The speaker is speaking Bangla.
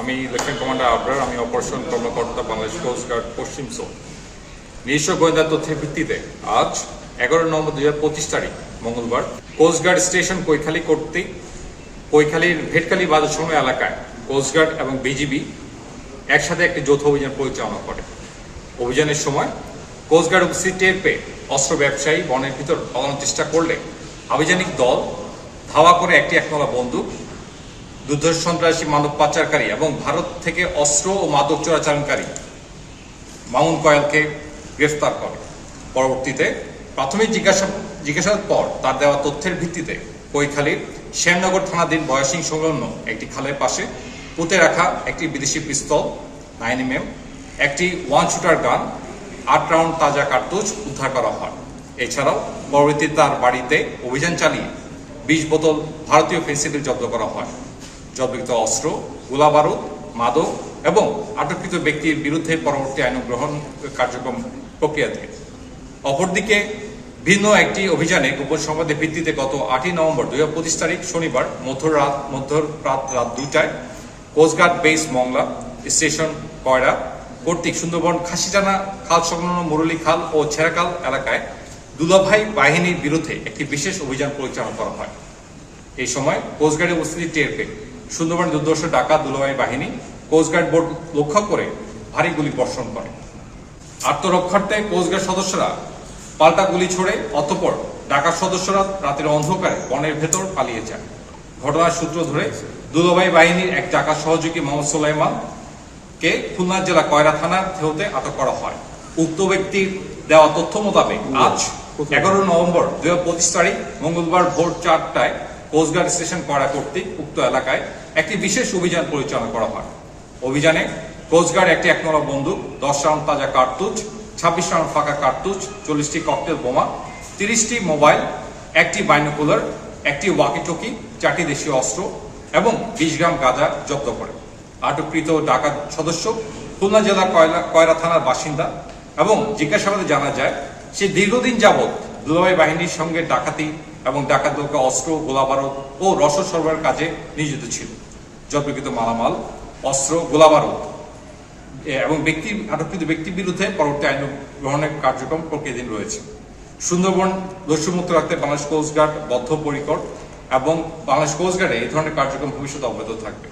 আমি লেফটেন্যান্ট কমান্ডার আবরার, আমি অপারেশন কর্মকর্তা বাংলাদেশ কোস্ট গার্ড, পশ্চিম জোন নিজস্ব গোয়েন্দা তথ্যের ভিত্তিতে আজ এগারো নভেম্বর দুই হাজার পঁচিশ তারিখ, মঙ্গলবার কোস্টগার্ড স্টেশন কৈখালী কর্তৃক, কৈখালীর বাজার সময় এলাকায় কোস্টগার্ড এবং বিজিবি একসাথে একটি যৌথ অভিযান পরিচালনা করে। অভিযানের সময় কোস্টগার্ড উপস্থিত টের পেয়ে অস্ত্র ব্যবসায়ী বনের ভিতর পালানোর চেষ্টা করলে আভিযানিক দল ধাওয়া করে একটি একমলা বন্দুক দুর্ধর্ষ সন্ত্রাসী মানব পাচারকারী এবং ভারত থেকে অস্ত্র ও মাদক চোরাচালানকারী মামুন কয়ালকে গ্রেফতার করে। পরবর্তীতে প্রাথমিক জিজ্ঞাসা জিজ্ঞাসার পর তার দেওয়া তথ্যের ভিত্তিতে কৈখালীর শ্যামনগর থানাধীন বয়সিং সংলগ্ন একটি খালের পাশে পুঁতে রাখা একটি বিদেশি পিস্তল, নাইন এম একটি ওয়ান শুটার গান, আট রাউন্ড তাজা কার্তুজ উদ্ধার করা হয়। এছাড়াও পরবর্তীতে তার বাড়িতে অভিযান চালিয়ে বিশ বোতল ভারতীয় ফেন্সিডিল জব্দ করা হয়। জব্দকৃত অস্ত্র, গোলাবারুদ, মাদক এবং আটককৃত ব্যক্তির বিরুদ্ধে পরবর্তী আইন গ্রহণ কার্যক্রম প্রক্রিয়াতে অপরদিকে, ভিন্ন একটি অভিযানে গোপন সংবাদের ভিত্তিতে গত আটই নভেম্বর দুই পঁচিশ তারিখ শনিবার মধ্যরাত মধ্যরাত রাত দুইটায় coast guard base Mongla station, Koyra, কর্তৃক সুন্দরবন খাসিজানা খাল সংলগ্ন মুরলী খাল ও ছেড়াকাল এলাকায় দুলাভাই বাহিনীর বিরুদ্ধে একটি বিশেষ অভিযান পরিচালনা করা হয়। এই সময় কোস্টগার্ডের উপস্থিতি টের পেয়ে সুন্দরবন দুর্দর্শ ডাকাত দুলাভাই বাহিনী কোস্টগার্ড বোর্ড লক্ষ্য করে ভারী গুলি বর্ষণ করে। আত্মরক্ষার্থে কোস্টগার্ড সদস্যরা পাল্টা গুলি ছড়ে অতঃপর ডাকাত সদস্যরা রাতের অন্ধকারে বনের ভেতর পালিয়ে যায়। ঘটনার সূত্র ধরে দুলাভাই বাহিনীর এক ডাকাত সহযোগী মোহাম্মদ সোলাইমান কে খুলনা জেলা কয়রা থানার থেউতে আটক করা হয়। উক্ত ব্যক্তির দেওয়া তথ্য মোতাবেক আজ এগারো নভেম্বর দুই হাজার পঁচিশ তারিখ মঙ্গলবার ভোর চারটায় কোস্টগার্ড স্টেশন কয়রা কর্তৃক উক্ত এলাকায় একটি বিশেষ অভিযান পরিচালনা করা হয়। অভিযানে কোস্টগার্ড একটি একনলা বন্দুক, দশ রাউন্ড তাজা কার্তুজ, ছাব্বিশ রাউন্ড ফাঁকা কার্তুজ, চল্লিশটি ককটেল বোমা, তিরিশটি মোবাইল, একটি বাইনোকুলার, একটি ওয়াকিটকি, চারটি দেশীয় অস্ত্র এবং বিশ গ্রাম গাঁজা জব্দ করে। আটককৃত ডাকাত সদস্য খুলনা জেলা কয়লা, কয়রা থানার বাসিন্দা এবং জিজ্ঞাসাবাদে জানা যায়, সে দীর্ঘদিন যাবৎ দুলাভাই বাহিনীর সঙ্গে ডাকাতি এবং ডাকাত দলকে অস্ত্র, গোলাবারুদ ও রসদ সরবরাহের কাজে নিয়োজিত ছিল। জব্দকৃত মালামাল, অস্ত্র, গোলাবারুদ বারুদ এবং ব্যক্তি, আটককৃত ব্যক্তির বিরুদ্ধে পরবর্তী আইন গ্রহণের কার্যক্রম প্রক্রিয়াধীন রয়েছে। সুন্দরবন দস্যুমুক্ত রাখতে বাংলাদেশ কোস্টগার্ড বদ্ধপরিকর এবং বাংলাদেশ কোস্টগার্ডে এই ধরনের কার্যক্রম ভবিষ্যতে অব্যাহত থাকবে।